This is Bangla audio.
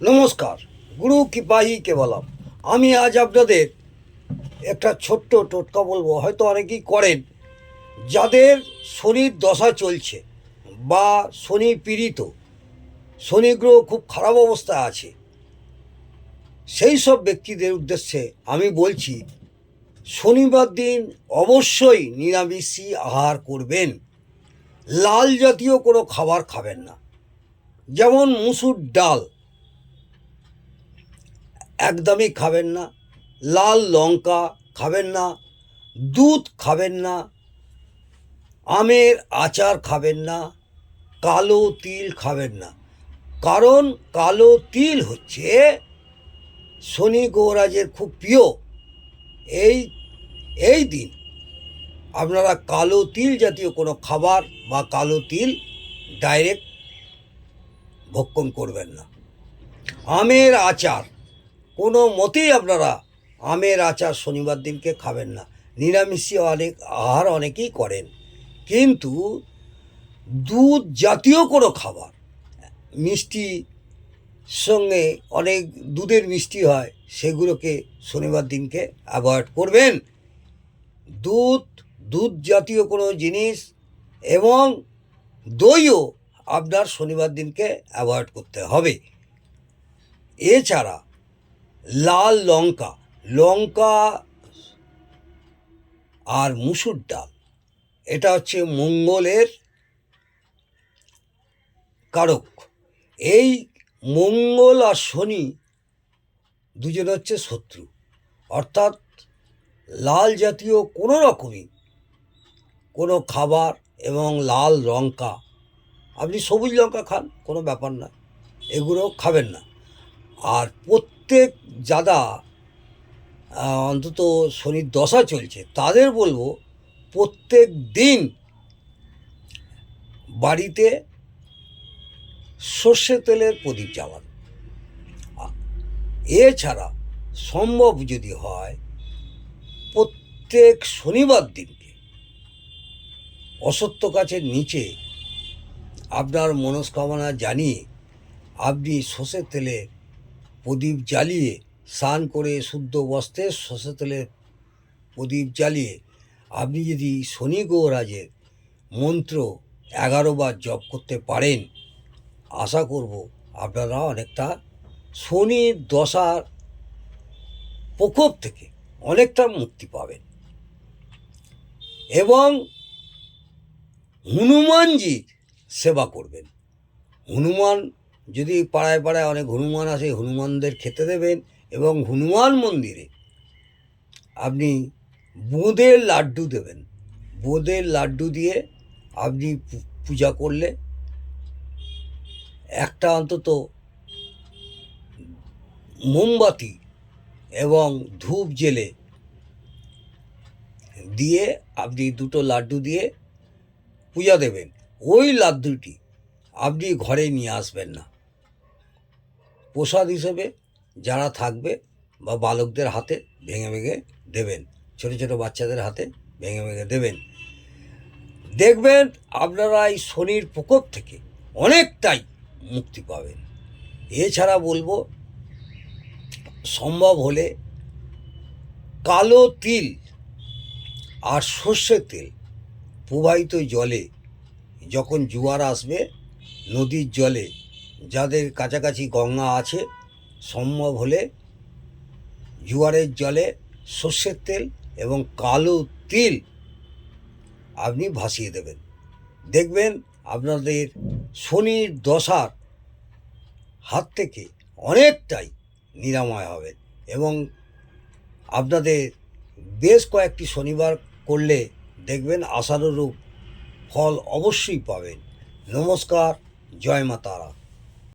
নমস্কার, গুরু কৃপাহি কেবলম। আমি আজ আপনাদের একটা ছোট্ট টোটকা বলব, হয়তো অনেকেই করেন, যাদের শনির দশা চলছে বা শনি পীড়িত, শনি গ্রহ খুব খারাপ অবস্থায় আছে, সেই সব ব্যক্তিদের উদ্দেশ্যে আমি বলছি, শনিবার দিন অবশ্যই নিরামিষই আহার করবেন। লাল জাতীয় কোনো খাবার খাবেন না। যেমন মুসুর ডাল একদমই খাবেন না। লাল লঙ্কা খাবেন না, দুধ খাবেন না, আমের আচার খাবেন না, কালো তিল খাবেন না। কারণ কালো তিল হচ্ছে শনি গৌরাজের খুব প্রিয়। এই এই দিন আপনারা কালো তিল জাতীয় কোনো খাবার বা কালো তিল ডাইরেক্ট ভক্ষণ করবেন না। আমের আচার কোনো মতেই আপনারা আমের আচার শনিবার দিনকে খাবেন না। নিরামিষই অনেক আহার অনেকেই করেন। কিন্তু দুধ জাতীয় কোনো খাবার, মিষ্টি সঙ্গে অনেক দুধের মিষ্টি হয়, সেগুলোকে শনিবার দিনকে অ্যাভয়েড করবেন। দুধ দুধ জাতীয় কোনো জিনিস এবং দইও আপনার শনিবার দিনকে অ্যাভয়েড করতে হবে। এছাড়া লাল লঙ্কা লঙ্কা আর মুসুর ডাল। এটা হচ্ছে মঙ্গলের কারক। এই মঙ্গল আর শনি দুজন হচ্ছে শত্রু। অর্থাৎ লাল জাতীয় কোনো রকমই কোনো খাবার এবং লাল লঙ্কা, আপনি সবুজ লঙ্কা খান, কোনো ব্যাপার না, এগুলো খাবেন না। আর প্রত্যেক যারা অন্তত শনির দশা চলছে, তাদের বলব প্রত্যেক দিন বাড়িতে সর্ষে তেলের প্রদীপ জ্বালান। এছাড়া সম্ভব যদি হয়, প্রত্যেক শনিবার দিনকে অসত্য গাছের নিচে আপনার মনস্কামনা জানিয়ে আপনি সর্ষের তেলে প্রদীপ জ্বালিয়ে স্নান করে শুদ্ধ বস্ত্রে সর্ষের তেলের প্রদীপ জ্বালিয়ে আপনি যদি শনি গৌরাজের মন্ত্র এগারো বার জপ করতে পারেন, আশা করব আপনারা অনেকটা শনির দশার প্রকোপ থেকে অনেকটা মুক্তি পাবেন। এবং হনুমানজির সেবা করবেন। হনুমান যদি পাড়ায় পাড়ায় অনেক হনুমান আসে, হনুমানদের খেতে দেবেন এবং হনুমান মন্দিরে আপনি বোঁদের লাড্ডু দেবেন। বোঁদের লাড্ডু দিয়ে আপনি পূজা করলে একটা অন্তত মোমবাতি এবং ধূপ জেলে দিয়ে আপনি দুটো লাড্ডু দিয়ে পূজা দেবেন। ওই লাড্ডুটি আপনি ঘরে নিয়ে আসবেন না। প্রসাদ হিসেবে যারা থাকবে বা বালকদের হাতে ভেঙে ভেঙে দেবেন, ছোট ছোট বাচ্চাদের হাতে ভেঙে ভেঙে দেবেন। দেখবেন আপনারা এই শনির প্রকোপ থেকে অনেকটাই মুক্তি পাবেন। এছাড়া বলব, সম্ভব হলে কালো তিল আর সর্ষের তেল প্রবাহিত জলে যখন জোয়ার আসবে, নদীর জলে যাদের কাছাকাছি গঙ্গা আছে, সম্ভব হলে জোয়ারের জলে সর্ষের তেল এবং কালো তিল আপনি ভাসিয়ে দেবেন। দেখবেন আপনাদের শনির দশার হাত থেকে অনেকটাই নিরাময় হবে এবং আপনাদের বেশ কয়েকটি শনিবার করলে দেখবেন আশানুরূপ ফল অবশ্যই পাবেন। নমস্কার, জয় মা তারা।